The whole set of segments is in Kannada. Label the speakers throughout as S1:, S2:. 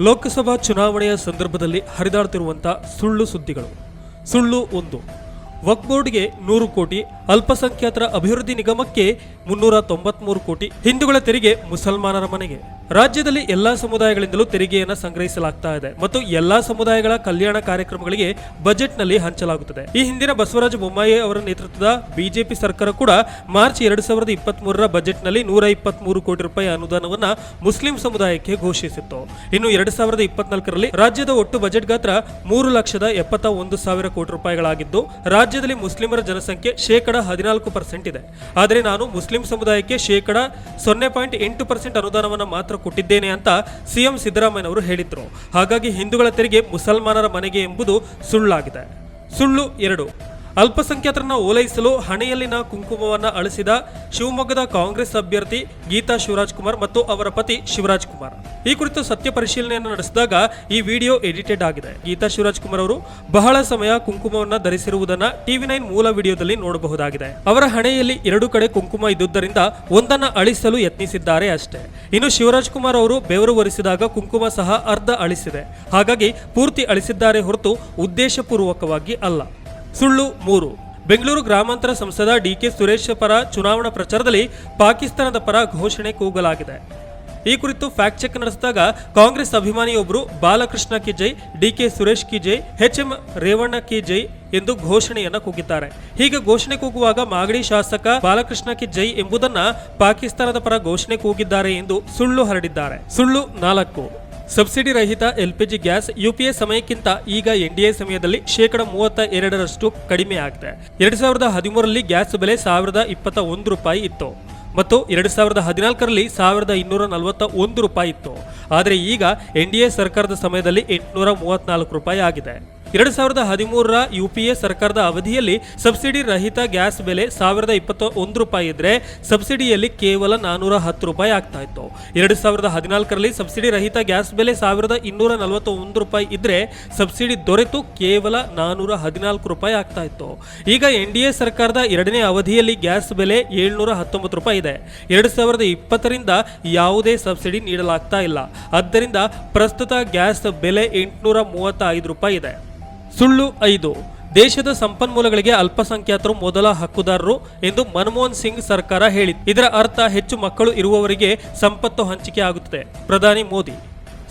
S1: ಲೋಕಸಭಾ ಚುನಾವಣೆಯ ಸಂದರ್ಭದಲ್ಲಿ ಹರಿದಾಡ್ತಿರುವಂಥ ಸುಳ್ಳು ಸುದ್ದಿಗಳು. ಸುಳ್ಳು ಒಂದು. ವಕ್ಫ್ ಬೋರ್ಡ್ಗೆ ನೂರು ಕೋಟಿ ಅಲ್ಪಸಂಖ್ಯಾತರ ಅಭಿವೃದ್ಧಿ ನಿಗಮಕ್ಕೆ ಮುನ್ನೂರ ತೊಂಬತ್ಮೂರು ಕೋಟಿ. ಹಿಂದೂಗಳ ತೆರಿಗೆ ಮುಸಲ್ಮಾನರ ಮನೆಗೆ. ರಾಜ್ಯದಲ್ಲಿ ಎಲ್ಲಾ ಸಮುದಾಯಗಳಿಂದಲೂ ತೆರಿಗೆಯನ್ನು ಸಂಗ್ರಹಿಸಲಾಗ್ತಾ ಇದೆ ಮತ್ತು ಎಲ್ಲಾ ಸಮುದಾಯಗಳ ಕಲ್ಯಾಣ ಕಾರ್ಯಕ್ರಮಗಳಿಗೆ ಬಜೆಟ್ನಲ್ಲಿ ಹಂಚಲಾಗುತ್ತದೆ. ಈ ಹಿಂದಿನ ಬಸವರಾಜ ಬೊಮ್ಮಾಯಿ ಅವರ ನೇತೃತ್ವದ ಬಿಜೆಪಿ ಸರ್ಕಾರ ಕೂಡ ಮಾರ್ಚ್ ಎರಡು ಸಾವಿರದ ಇಪ್ಪತ್ತ್ ಮೂರರ ಬಜೆಟ್ನಲ್ಲಿ ನೂರ ಇಪ್ಪತ್ಮೂರು ಕೋಟಿ ರೂಪಾಯಿ ಅನುದಾನವನ್ನ ಮುಸ್ಲಿಂ ಸಮುದಾಯಕ್ಕೆ ಘೋಷಿಸಿತ್ತು. ಇನ್ನು ಎರಡು ಸಾವಿರದ ಇಪ್ಪತ್ನಾಲ್ಕರಲ್ಲಿ ರಾಜ್ಯದ ಒಟ್ಟು ಬಜೆಟ್ ಗಾತ್ರ ಮೂರು ಲಕ್ಷದ ಎಪ್ಪತ್ತ ಒಂದು ಸಾವಿರ ಕೋಟಿ ರೂಪಾಯಿಗಳಾಗಿದ್ದು, ರಾಜ್ಯದಲ್ಲಿ ಮುಸ್ಲಿಮರ ಜನಸಂಖ್ಯೆ ಶೇಕಡ ಹದಿನಾಲ್ಕು ಪರ್ಸೆಂಟ್ ಇದೆ. ಆದರೆ ನಾನು ಮುಸ್ಲಿಂ ಸಮುದಾಯಕ್ಕೆ ಶೇಕಡ ಸೊನ್ನೆ ಪಾಯಿಂಟ್ ಎಂಟು ಪರ್ಸೆಂಟ್ ಅನುದಾನವನ್ನು ಮಾತ್ರ ಕೊಟ್ಟಿದ್ದೇನೆ ಅಂತ ಸಿಎಂ ಸಿದ್ದರಾಮಯ್ಯನವರು ಹೇಳಿದ್ರು. ಹಾಗಾಗಿ ಹಿಂದೂಗಳ ತೆರಿಗೆ ಮುಸಲ್ಮಾನರ ಮನೆಗೆ ಎಂಬುದು ಸುಳ್ಳಾಗಿದೆ. ಸುಳ್ಳು ಎರಡು. ಅಲ್ಪಸಂಖ್ಯಾತರನ್ನ ಓಲೈಸಲು ಹಣೆಯಲ್ಲಿನ ಕುಂಕುಮವನ್ನು ಅಳಿಸಿದ ಶಿವಮೊಗ್ಗದ ಕಾಂಗ್ರೆಸ್ ಅಭ್ಯರ್ಥಿ ಗೀತಾ ಶಿವರಾಜ್ ಕುಮಾರ್ ಮತ್ತು ಅವರ ಪತಿ ಶಿವರಾಜ್ ಕುಮಾರ್. ಈ ಕುರಿತು ಸತ್ಯ ಪರಿಶೀಲನೆಯನ್ನು ನಡೆಸಿದಾಗ ಈ ವಿಡಿಯೋ ಎಡಿಟೆಡ್ ಆಗಿದೆ. ಗೀತಾ ಶಿವರಾಜ್ ಕುಮಾರ್ ಅವರು ಬಹಳ ಸಮಯ ಕುಂಕುಮವನ್ನು ಧರಿಸಿರುವುದನ್ನು ಟಿವಿ ನೈನ್ ಮೂಲ ವಿಡಿಯೋದಲ್ಲಿ ನೋಡಬಹುದಾಗಿದೆ. ಅವರ ಹಣೆಯಲ್ಲಿ ಎರಡು ಕಡೆ ಕುಂಕುಮ ಇದ್ದುದರಿಂದ ಒಂದನ್ನ ಅಳಿಸಲು ಯತ್ನಿಸಿದ್ದಾರೆ ಅಷ್ಟೇ. ಇನ್ನು ಶಿವರಾಜ್ ಕುಮಾರ್ ಅವರು ಬೆವರು ಒರೆಸಿದಾಗ ಕುಂಕುಮ ಸಹ ಅರ್ಧ ಅಳಿಸಿದೆ. ಹಾಗಾಗಿ ಪೂರ್ತಿ ಅಳಿಸಿದ್ದಾರೆ ಹೊರತು ಉದ್ದೇಶಪೂರ್ವಕವಾಗಿ ಅಲ್ಲ. ಸುಳ್ಳು ಮೂರು. ಬೆಂಗಳೂರು ಗ್ರಾಮಾಂತರ ಸಂಸದ ಡಿಕೆ ಸುರೇಶ್ ಪರ ಚುನಾವಣಾ ಪ್ರಚಾರದಲ್ಲಿ ಪಾಕಿಸ್ತಾನದ ಪರ ಘೋಷಣೆ ಕೂಗಲಾಗಿದೆ. ಈ ಕುರಿತು ಫ್ಯಾಕ್ಟ್ ಚೆಕ್ ನಡೆಸಿದಾಗ ಕಾಂಗ್ರೆಸ್ ಅಭಿಮಾನಿಯೊಬ್ಬರು ಬಾಲಕೃಷ್ಣ ಕಿ ಜೈ ಡಿಕೆ ಸುರೇಶ್ ಕಿ ಜೈ ಎಚ್ ಎಂ ರೇವಣ್ಣ ಕಿ ಜೈ ಎಂದು ಘೋಷಣೆಯನ್ನ ಕೂಗಿದ್ದಾರೆ. ಹೀಗೆ ಘೋಷಣೆ ಕೂಗುವಾಗ ಮಾಗಡಿ ಶಾಸಕ ಬಾಲಕೃಷ್ಣ ಕಿ ಜೈ ಎಂಬುದನ್ನ ಪಾಕಿಸ್ತಾನದ ಪರ ಘೋಷಣೆ ಕೂಗಿದ್ದಾರೆ ಎಂದು ಸುಳ್ಳು ಹರಡಿದ್ದಾರೆ. ಸುಳ್ಳು ನಾಲ್ಕು. ಸಬ್ಸಿಡಿ ರಹಿತ ಎಲ್ಪಿಜಿ ಗ್ಯಾಸ್ ಯುಪಿಎ ಸಮಯಕ್ಕಿಂತ ಈಗ ಎನ್ಡಿಎ ಸಮಯದಲ್ಲಿ ಶೇಕಡ ಮೂವತ್ತ ಎರಡರಷ್ಟು ಕಡಿಮೆ ಆಗಿದೆ. ಎರಡ್ ಸಾವಿರದ ಹದಿಮೂರರಲ್ಲಿ ಗ್ಯಾಸ್ ಬೆಲೆ ಸಾವಿರದ ಇಪ್ಪತ್ತ ಒಂದು ರೂಪಾಯಿ ಇತ್ತು ಮತ್ತು ಎರಡು ಸಾವಿರದ ಹದಿನಾಲ್ಕರಲ್ಲಿ ಸಾವಿರದ ಇನ್ನೂರ ನಲವತ್ತ ಒಂದು ರೂಪಾಯಿ ಇತ್ತು. ಆದರೆ ಈಗ ಎನ್ಡಿಎ ಸರ್ಕಾರದ ಸಮಯದಲ್ಲಿ ಎಂಟುನೂರ ಮೂವತ್ತ್ನಾಲ್ಕು ರೂಪಾಯಿ ಆಗಿದೆ. ಎರಡು ಸಾವಿರದ ಹದಿಮೂರರ ಯುಪಿಎ ಸರ್ಕಾರದ ಅವಧಿಯಲ್ಲಿ ಸಬ್ಸಿಡಿ ರಹಿತ ಗ್ಯಾಸ್ ಬೆಲೆ ಸಾವಿರದ ಇಪ್ಪತ್ತ ಒಂದು ರೂಪಾಯಿ ಇದ್ರೆ ಸಬ್ಸಿಡಿಯಲ್ಲಿ ಕೇವಲ ನಾನೂರ ಹತ್ತು ರೂಪಾಯಿ ಆಗ್ತಾ ಇತ್ತು. ಎರಡು ಸಾವಿರದ ಹದಿನಾಲ್ಕರಲ್ಲಿ ಸಬ್ಸಿಡಿ ರಹಿತ ಗ್ಯಾಸ್ ಬೆಲೆ ಸಾವಿರದ ಇನ್ನೂರ ನಲವತ್ತ ಒಂದು ರೂಪಾಯಿ ಇದ್ರೆ ಸಬ್ಸಿಡಿ ದೊರೆತು ಕೇವಲ ನಾನೂರ ಹದಿನಾಲ್ಕು ರೂಪಾಯಿ ಆಗ್ತಾ ಇತ್ತು. ಈಗ ಎನ್ ಡಿ ಎ ಸರ್ಕಾರದ ಎರಡನೇ ಅವಧಿಯಲ್ಲಿ ಗ್ಯಾಸ್ ಬೆಲೆ ಏಳ್ನೂರ ಹತ್ತೊಂಬತ್ತು ರೂಪಾಯಿ ಇದೆ. ಎರಡು ಸಾವಿರದ ಇಪ್ಪತ್ತರಿಂದ ಯಾವುದೇ ಸಬ್ಸಿಡಿ ನೀಡಲಾಗ್ತಾ ಇಲ್ಲ. ಆದ್ದರಿಂದ ಪ್ರಸ್ತುತ ಗ್ಯಾಸ್ ಬೆಲೆ ಎಂಟುನೂರ ಮೂವತ್ತ ಐದು ರೂಪಾಯಿ ಇದೆ. ಸುಳ್ಳು ಐದು. ದೇಶದ ಸಂಪನ್ಮೂಲಗಳಿಗೆ ಅಲ್ಪಸಂಖ್ಯಾತರು ಮೊದಲ ಹಕ್ಕುದಾರರು ಎಂದು ಮನಮೋಹನ್ ಸಿಂಗ್ ಸರ್ಕಾರ ಹೇಳಿದೆ ಇದರ ಅರ್ಥ ಹೆಚ್ಚು ಮಕ್ಕಳು ಇರುವವರಿಗೆ ಸಂಪತ್ತು ಹಂಚಿಕೆ ಆಗುತ್ತದೆ. ಪ್ರಧಾನಿ ಮೋದಿ.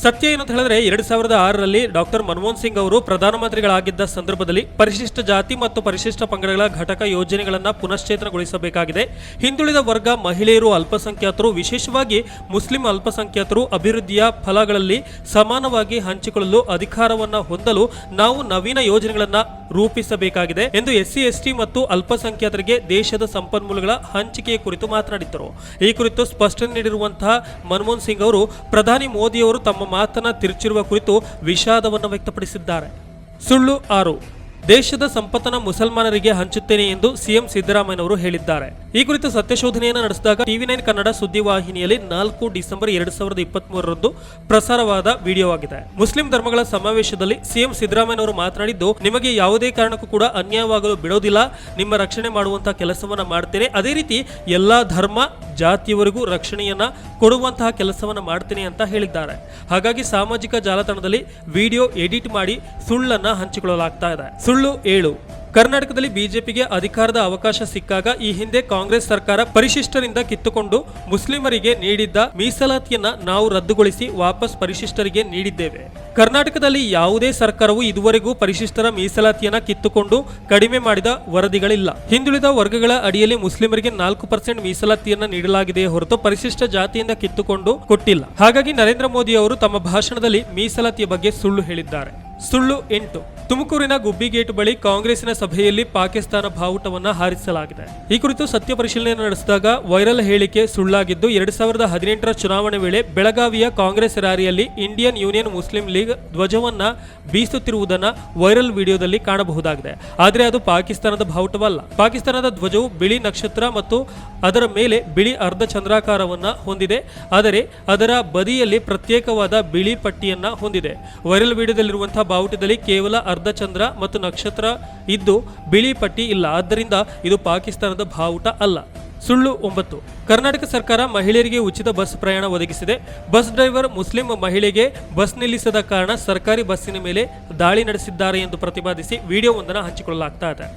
S1: ಸತ್ಯ ಏನು ಅಂತ ಹೇಳಿದ್ರೆ ಎರಡ್ ಸಾವಿರದ ಆರರಲ್ಲಿ ಡಾಕ್ಟರ್ ಮನಮೋಹನ್ ಸಿಂಗ್ ಅವರು ಪ್ರಧಾನಮಂತ್ರಿಗಳಾಗಿದ್ದ ಸಂದರ್ಭದಲ್ಲಿ ಪರಿಶಿಷ್ಟ ಜಾತಿ ಮತ್ತು ಪರಿಶಿಷ್ಟ ಪಂಗಡಗಳ ಘಟಕ ಯೋಜನೆಗಳನ್ನು ಪುನಶ್ಚೇತನಗೊಳಿಸಬೇಕಾಗಿದೆ. ಹಿಂದುಳಿದ ವರ್ಗ ಮಹಿಳೆಯರು ಅಲ್ಪಸಂಖ್ಯಾತರು, ವಿಶೇಷವಾಗಿ ಮುಸ್ಲಿಂ ಅಲ್ಪಸಂಖ್ಯಾತರು ಅಭಿವೃದ್ಧಿಯ ಫಲಗಳಲ್ಲಿ ಸಮಾನವಾಗಿ ಹಂಚಿಕೊಳ್ಳಲು ಅಧಿಕಾರವನ್ನ ಹೊಂದಲು ನಾವು ನವೀನ ಯೋಜನೆಗಳನ್ನು ರೂಪಿಸಬೇಕಾಗಿದೆ ಎಂದು ಎಸ್ಸಿ, ಎಸ್ಟಿ ಮತ್ತು ಅಲ್ಪಸಂಖ್ಯಾತರಿಗೆ ದೇಶದ ಸಂಪನ್ಮೂಲಗಳ ಹಂಚಿಕೆಯ ಕುರಿತು ಮಾತನಾಡಿದ್ದರು. ಈ ಕುರಿತು ಸ್ಪಷ್ಟನೆ ನೀಡಿರುವಂತಹ ಮನಮೋಹನ್ ಸಿಂಗ್ ಅವರು, ಪ್ರಧಾನಿ ಮೋದಿಯವರು ತಮ್ಮ ಮಾತನ್ನ ತಿರುಚಿರುವ ಕುರಿತು ವಿಷಾದವನ್ನು ವ್ಯಕ್ತಪಡಿಸಿದ್ದಾರೆ. ಸುಳ್ಳು ಆರು, ದೇಶದ ಸಂಪತ್ತನ್ನು ಮುಸಲ್ಮಾನರಿಗೆ ಹಂಚುತ್ತೇನೆ ಎಂದು ಸಿಎಂ ಸಿದ್ದರಾಮಯ್ಯನವರು ಹೇಳಿದ್ದಾರೆ. ಈ ಕುರಿತು ಸತ್ಯಶೋಧನೆಯನ್ನು ನಡೆಸಿದಾಗ ಟಿವಿ ನೈನ್ ಕನ್ನಡ ಸುದ್ದಿವಾಹಿನಿಯಲ್ಲಿ ನಾಲ್ಕು ಡಿಸೆಂಬರ್ ಎರಡ್ ಸಾವಿರದ ಇಪ್ಪತ್ತ್ ಮೂರರಂದು ಪ್ರಸಾರವಾದ ವಿಡಿಯೋವಾಗಿದೆ. ಮುಸ್ಲಿಂ ಧರ್ಮಗಳ ಸಮಾವೇಶದಲ್ಲಿ ಸಿಎಂ ಸಿದ್ದರಾಮಯ್ಯನವರು ಮಾತನಾಡಿದ್ದು, ನಿಮಗೆ ಯಾವುದೇ ಕಾರಣಕ್ಕೂ ಕೂಡ ಅನ್ಯಾಯವಾಗಲು ಬಿಡೋದಿಲ್ಲ. ನಿಮ್ಮ ರಕ್ಷಣೆ ಮಾಡುವಂತಹ ಕೆಲಸವನ್ನ ಮಾಡ್ತೇನೆ. ಅದೇ ರೀತಿ ಎಲ್ಲಾ ಧರ್ಮ ಜಾತಿಯವರಿಗೂ ರಕ್ಷಣೆಯನ್ನ ಕೊಡುವಂತಹ ಕೆಲಸವನ್ನ ಮಾಡ್ತೇನೆ ಅಂತ ಹೇಳಿದ್ದಾರೆ. ಹಾಗಾಗಿ ಸಾಮಾಜಿಕ ಜಾಲತಾಣದಲ್ಲಿ ವಿಡಿಯೋ ಎಡಿಟ್ ಮಾಡಿ ಸುಳ್ಳನ್ನ ಹಂಚಿಕೊಳ್ಳಲಾಗ್ತಾ ಇದೆ. ಸುಳ್ಳು ಏಳು. ಕರ್ನಾಟಕದಲ್ಲಿ ಬಿಜೆಪಿಗೆ ಅಧಿಕಾರದ ಅವಕಾಶ ಸಿಕ್ಕಾಗ ಈ ಹಿಂದೆ ಕಾಂಗ್ರೆಸ್ ಸರ್ಕಾರ ಪರಿಶಿಷ್ಟರಿಂದ ಕಿತ್ತುಕೊಂಡು ಮುಸ್ಲಿಮರಿಗೆ ನೀಡಿದ್ದ ಮೀಸಲಾತಿಯನ್ನ ನಾವು ರದ್ದುಗೊಳಿಸಿ ವಾಪಸ್ ಪರಿಶಿಷ್ಟರಿಗೆ ನೀಡಿದ್ದೇವೆ. ಕರ್ನಾಟಕದಲ್ಲಿ ಯಾವುದೇ ಸರ್ಕಾರವು ಇದುವರೆಗೂ ಪರಿಶಿಷ್ಟರ ಮೀಸಲಾತಿಯನ್ನ ಕಿತ್ತುಕೊಂಡು ಕಡಿಮೆ ಮಾಡಿದ ವರದಿಗಳಿಲ್ಲ. ಹಿಂದುಳಿದ ವರ್ಗಗಳ ಅಡಿಯಲ್ಲಿ ಮುಸ್ಲಿಮರಿಗೆ ನಾಲ್ಕು ಪರ್ಸೆಂಟ್ ಮೀಸಲಾತಿಯನ್ನ ನೀಡಲಾಗಿದೆಯೇ ಹೊರತು ಪರಿಶಿಷ್ಟ ಜಾತಿಯಿಂದ ಕಿತ್ತುಕೊಂಡು ಕೊಟ್ಟಿಲ್ಲ. ಹಾಗಾಗಿ ನರೇಂದ್ರ ಮೋದಿ ಅವರು ತಮ್ಮ ಭಾಷಣದಲ್ಲಿ ಮೀಸಲಾತಿಯ ಬಗ್ಗೆ ಸುಳ್ಳು ಹೇಳಿದ್ದಾರೆ. ಸುಳ್ಳು ಎಂಟು. ತುಮಕೂರಿನ ಗುಬ್ಬಿಗೇಟ್ ಬಳಿ ಕಾಂಗ್ರೆಸ್ನ ಸಭೆಯಲ್ಲಿ ಪಾಕಿಸ್ತಾನ ಬಾವುಟವನ್ನು ಹಾರಿಸಲಾಗಿದೆ. ಈ ಕುರಿತು ಸತ್ಯ ಪರಿಶೀಲನೆ ನಡೆಸಿದಾಗ ವೈರಲ್ ಹೇಳಿಕೆ ಸುಳ್ಳಾಗಿದ್ದು, ಎರಡ್ ಸಾವಿರದ ಹದಿನೆಂಟರ ಚುನಾವಣೆ ವೇಳೆ ಬೆಳಗಾವಿಯ ಕಾಂಗ್ರೆಸ್ ರ್ಯಾಲಿಯಲ್ಲಿ ಇಂಡಿಯನ್ ಯೂನಿಯನ್ ಮುಸ್ಲಿಂ ಲೀಗ್ ಧ್ವಜವನ್ನ ಬೀಸುತ್ತಿರುವುದನ್ನ ವೈರಲ್ ವಿಡಿಯೋದಲ್ಲಿ ಕಾಣಬಹುದಾಗಿದೆ. ಆದರೆ ಅದು ಪಾಕಿಸ್ತಾನದ ಬಾವುಟವಲ್ಲ. ಪಾಕಿಸ್ತಾನದ ಧ್ವಜವು ಬಿಳಿ ನಕ್ಷತ್ರ ಮತ್ತು ಅದರ ಮೇಲೆ ಬಿಳಿ ಅರ್ಧ ಚಂದ್ರಾಕಾರವನ್ನ ಹೊಂದಿದೆ. ಆದರೆ ಅದರ ಬದಿಯಲ್ಲಿ ಪ್ರತ್ಯೇಕವಾದ ಬಿಳಿ ಪಟ್ಟಿಯನ್ನ ಹೊಂದಿದೆ. ವೈರಲ್ ವಿಡಿಯೋದಲ್ಲಿರುವಂತಹ ಬಾವುಟದಲ್ಲಿ ಕೇವಲ ಅರ್ಧ ಚಂದ್ರ ಮತ್ತು ನಕ್ಷತ್ರ ಇದ್ದು ಬಿಳಿ ಪಟ್ಟಿ ಇಲ್ಲ. ಆದ್ದರಿಂದ ಇದು ಪಾಕಿಸ್ತಾನದ ಬಾವುಟ ಅಲ್ಲ. ಸುಳ್ಳು ಒಂಬತ್ತು. ಕರ್ನಾಟಕ ಸರ್ಕಾರ ಮಹಿಳೆಯರಿಗೆ ಉಚಿತ ಬಸ್ ಪ್ರಯಾಣ ಒದಗಿಸಿದೆ. ಬಸ್ ಡ್ರೈವರ್ ಮುಸ್ಲಿಂ ಮಹಿಳೆಗೆ ಬಸ್ ನಿಲ್ಲಿಸದ ಕಾರಣ ಸರ್ಕಾರಿ ಬಸ್ಸಿನ ಮೇಲೆ ದಾಳಿ ನಡೆಸಿದ್ದಾರೆ ಎಂದು ಪ್ರತಿಪಾದಿಸಿ ವಿಡಿಯೋವೊಂದನ್ನು ಹಂಚಿಕೊಳ್ಳಲಾಗ್ತಾ ಇದೆ.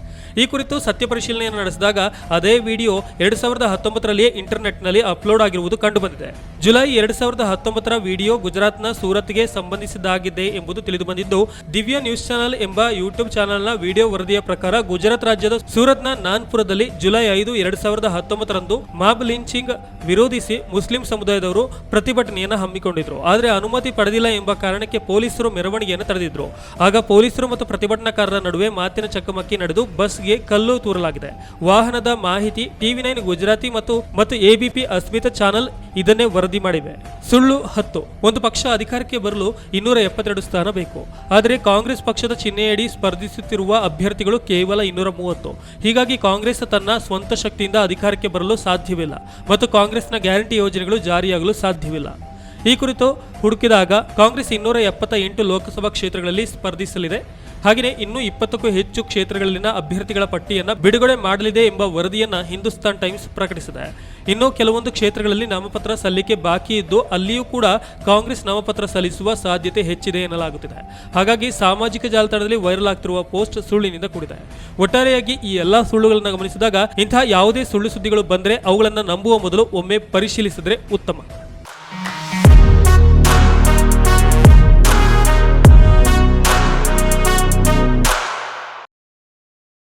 S1: ಈ ಕುರಿತು ಸತ್ಯ ಪರಿಶೀಲನೆಯನ್ನು ನಡೆಸಿದಾಗ ಅದೇ ವಿಡಿಯೋ ಎರಡು ಸಾವಿರದ ಹತ್ತೊಂಬತ್ತರಲ್ಲಿಯೇ ಇಂಟರ್ನೆಟ್ನಲ್ಲಿ ಅಪ್ಲೋಡ್ ಆಗಿರುವುದು ಕಂಡುಬಂದಿದೆ. ಜುಲೈ ಎರಡು ಸಾವಿರದ ಹತ್ತೊಂಬತ್ತರ ವಿಡಿಯೋ ಗುಜರಾತ್ನ ಸೂರತ್ಗೆ ಸಂಬಂಧಿಸಿದ್ದಾಗಿದೆ ಎಂಬುದು ತಿಳಿದುಬಂದಿದ್ದು, ದಿವ್ಯ ನ್ಯೂಸ್ ಚಾನೆಲ್ ಎಂಬ ಯೂಟ್ಯೂಬ್ ಚಾನೆಲ್ನ ವಿಡಿಯೋ ವರದಿಯ ಪ್ರಕಾರ ಗುಜರಾತ್ ರಾಜ್ಯದ ಸೂರತ್ನ ನಾನ್ಪುರದಲ್ಲಿ ಜುಲೈ ಐದು, ಎರಡು ಸಾವಿರದ ಹತ್ತೊಂಬತ್ತರಂದು ಮಾಬ್ ಲಿಂಚಿಂಗ್ ವಿರೋಧಿಸಿ ಮುಸ್ಲಿಂ ಸಮುದಾಯದವರು ಪ್ರತಿಭಟನೆಯನ್ನು ಹಮ್ಮಿಕೊಂಡಿದ್ರು. ಆದರೆ ಅನುಮತಿ ಪಡೆದಿಲ್ಲ ಎಂಬ ಕಾರಣಕ್ಕೆ ಪೊಲೀಸರು ಮೆರವಣಿಗೆಯನ್ನು ತಡೆದಿದ್ರು. ಆಗ ಪೊಲೀಸರು ಮತ್ತು ಪ್ರತಿಭಟನಾಕಾರರ ನಡುವೆ ಮಾತಿನ ಚಕಮಕಿ ನಡೆದು ಬಸ್ಗೆ ಕಲ್ಲು ತೂರಲಾಗಿದೆ. ವಾಹನದ ಮಾಹಿತಿ, ಟಿವಿ ನೈನ್, ಗುಜರಾತಿ ಮತ್ತು ಮತ್ತು ಎಬಿಪಿ ಅಸ್ಮಿತ ಚಾನೆಲ್ ಇದನ್ನೇ ವರದಿ ಮಾಡಿವೆ. ಸುಳ್ಳು ಹತ್ತು. ಒಂದು ಪಕ್ಷ ಅಧಿಕಾರಕ್ಕೆ ಬರಲು ಇನ್ನೂರ ಎಪ್ಪತ್ತೆರಡು ಸ್ಥಾನ ಬೇಕು. ಆದರೆ ಕಾಂಗ್ರೆಸ್ ಪಕ್ಷದ ಚಿಹ್ನೆಯಡಿ ಸ್ಪರ್ಧಿಸುತ್ತಿರುವ ಅಭ್ಯರ್ಥಿಗಳು ಕೇವಲ ಇನ್ನೂರ ಮೂವತ್ತು. ಹೀಗಾಗಿ ಕಾಂಗ್ರೆಸ್ ತನ್ನ ಸ್ವಂತ ಶಕ್ತಿಯಿಂದ ಅಧಿಕಾರಕ್ಕೆ ಬರಲು ಸಾಧ್ಯವಿಲ್ಲ. ಮತ್ತು ಕಾಂಗ್ರೆಸ್ನ ಗ್ಯಾರಂಟಿ ಯೋಜನೆಗಳು ಜಾರಿಯಾಗಲು ಸಾಧ್ಯವಿಲ್ಲ. ಈ ಕುರಿತು ಹುಡುಕಿದಾಗ ಕಾಂಗ್ರೆಸ್ ಇನ್ನೂರ ಎಪ್ಪತ್ತ ಎಂಟು ಲೋಕಸಭಾ ಕ್ಷೇತ್ರಗಳಲ್ಲಿ ಸ್ಪರ್ಧಿಸಲಿದೆ. ಹಾಗೆಯೇ ಇನ್ನೂ ಇಪ್ಪತ್ತಕ್ಕೂ ಹೆಚ್ಚು ಕ್ಷೇತ್ರಗಳಲ್ಲಿನ ಅಭ್ಯರ್ಥಿಗಳ ಪಟ್ಟಿಯನ್ನು ಬಿಡುಗಡೆ ಮಾಡಲಿದೆ ಎಂಬ ವರದಿಯನ್ನು ಹಿಂದೂಸ್ತಾನ್ ಟೈಮ್ಸ್ ಪ್ರಕಟಿಸಿದೆ. ಇನ್ನು ಕೆಲವೊಂದು ಕ್ಷೇತ್ರಗಳಲ್ಲಿ ನಾಮಪತ್ರ ಸಲ್ಲಿಕೆ ಬಾಕಿ ಇದ್ದು ಅಲ್ಲಿಯೂ ಕೂಡ ಕಾಂಗ್ರೆಸ್ ನಾಮಪತ್ರ ಸಲ್ಲಿಸುವ ಸಾಧ್ಯತೆ ಹೆಚ್ಚಿದೆ ಎನ್ನಲಾಗುತ್ತಿದೆ. ಹಾಗಾಗಿ ಸಾಮಾಜಿಕ ಜಾಲತಾಣದಲ್ಲಿ ವೈರಲ್ ಆಗ್ತಿರುವ ಪೋಸ್ಟ್ ಸುಳ್ಳಿನಿಂದ ಕೂಡಿದೆ. ಒಟ್ಟಾರೆಯಾಗಿ ಈ ಎಲ್ಲಾ ಸುಳ್ಳುಗಳನ್ನು ಗಮನಿಸಿದಾಗ ಇಂತಹ ಯಾವುದೇ ಸುಳ್ಳು ಸುದ್ದಿಗಳು ಬಂದರೆ ಅವುಗಳನ್ನು ನಂಬುವ ಮೊದಲು ಒಮ್ಮೆ ಪರಿಶೀಲಿಸಿದ್ರೆ ಉತ್ತಮ.